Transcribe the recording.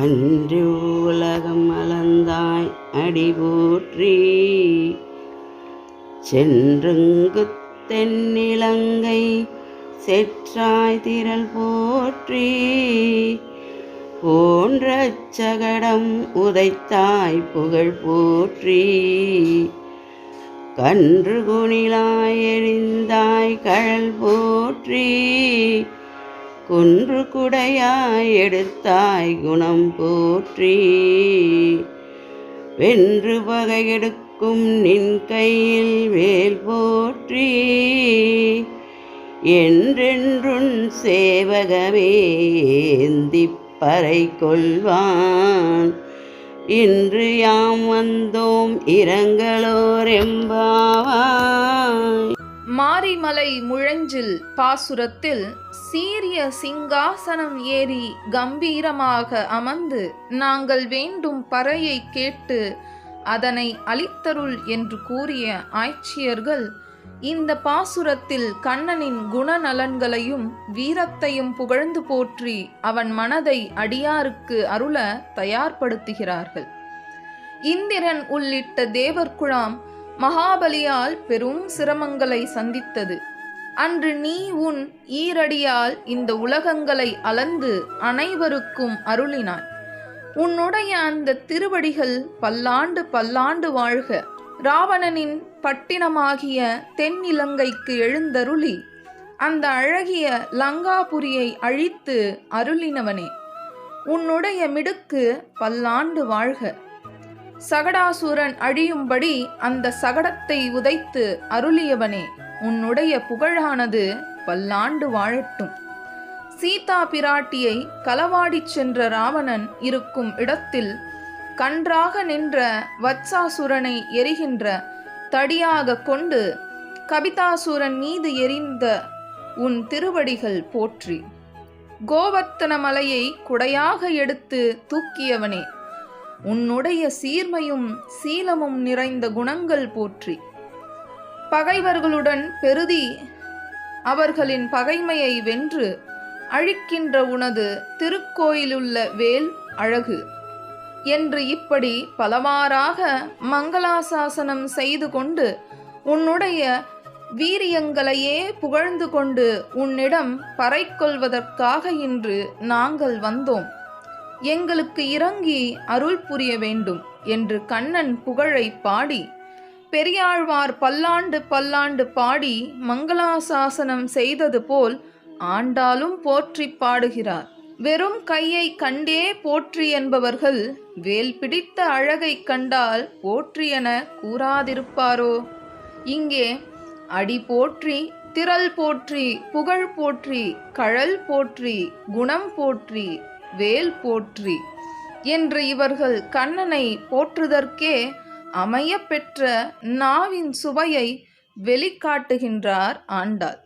அன்று உலகம் அளந்தாய் அடி போற்றி சென்றுங்கு தென்னிலங்கை செற்றாய் திரள் போற்றி. போன்ற சகடம் உதைத்தாய் புகழ் போற்றி. கன்று குணிலாய் எழிந்தாய் கழல் போற்றி. குன்று குடையாய் எடுத்தாய் குணம் போற்றி. வென்று பகை எடுக்கும் நின் கையில் வேல் போற்றி. என்றென்றுன் சேவகமே ஏந்திப் பறை கொள்வான். இன்று யாம் வந்தோம் இரங்களோர் எம்பாவான். மாரிமலை முழஞ்சில் பாசுரத்தில் சீரிய சிங்காசனம் ஏறி கம்பீரமாக அமர்ந்து நாங்கள் வேண்டும் பறையை கேட்டு அதனை அளித்தருள் என்று கூறிய ஆய்ச்சியர்கள் இந்த பாசுரத்தில் கண்ணனின் குணநலன்களையும் வீரத்தையும் புகழ்ந்து போற்றி அவன் மனதை அடியாருக்கு அருள தயார்படுத்துகிறார்கள். இந்திரன் உள்ளிட்ட தேவர்குழாம் மகாபலியால் பெரும் சிரமங்களை சந்தித்தது. அன்று நீ உன் ஈரடியால் இந்த உலகங்களை அளந்து அனைவருக்கும் அருளினாய். உன்னுடைய அந்த திருவடிகள் பல்லாண்டு பல்லாண்டு வாழ்க. ராவணனின் பட்டினமாகிய தென்னிலங்கைக்கு எழுந்தருளி அந்த அழகிய லங்காபுரியை அழித்து அருளினவனே. உன்னுடைய மிடுக்கு பல்லாண்டு வாழ்க. சகடாசுரன் அழியும்படி அந்த சகடத்தை உதைத்து அருளியவனே உன்னுடைய புகழானது பல்லாண்டு வாழட்டும். சீதா பிராட்டியை களவாடிச் சென்ற ராவணன் இருக்கும் இடத்தில் கன்றாக நின்ற வத்சாசுரனை எரிகின்ற தடியாக கொண்டு கபிதாசுரன் மீது எரிந்த உன் திருவடிகள் போற்றி. கோவர்த்தன மலையை குடையாக எடுத்து தூக்கியவனே உன்னுடைய சீர்மையும் சீலமும் நிறைந்த குணங்கள் போற்றி. பகைவர்களுடன் பெருதி அவர்களின் பகைமையை வென்று அழிக்கின்ற உனது திருக்கோயிலுள்ள வேல் அழகு. என்று இப்படி பலவாறாக மங்களாசாசனம் செய்து கொண்டு உன்னுடைய வீரியங்களையே புகழ்ந்து கொண்டு உன்னிடம் பறைக்கொள்வதற்காக இன்று நாங்கள் வந்தோம். எங்களுக்கு இறங்கி அருள் புரிய வேண்டும் என்று கண்ணன் புகழை பாடி பெரியாழ்வார் பல்லாண்டு பல்லாண்டு பாடி மங்களாசாசனம் செய்தது போல் ஆண்டாலும் போற்றி பாடுகிறார். வெறும் கையை கண்டே போற்றி என்பவர்கள் வேல் பிடித்த அழகை கண்டால் போற்றி என கூறாதிருப்பாரோ? இங்கே அடி போற்றி திரள் போற்றி புகழ் போற்றி கழல் போற்றி குணம் போற்றி வேல் போற்றி என்று இவர்கள் கண்ணனை போற்றுதற்கே அமைய பெற்ற நாவின் சுவையை வெளிக்காட்டுகின்றார் ஆண்டாள்.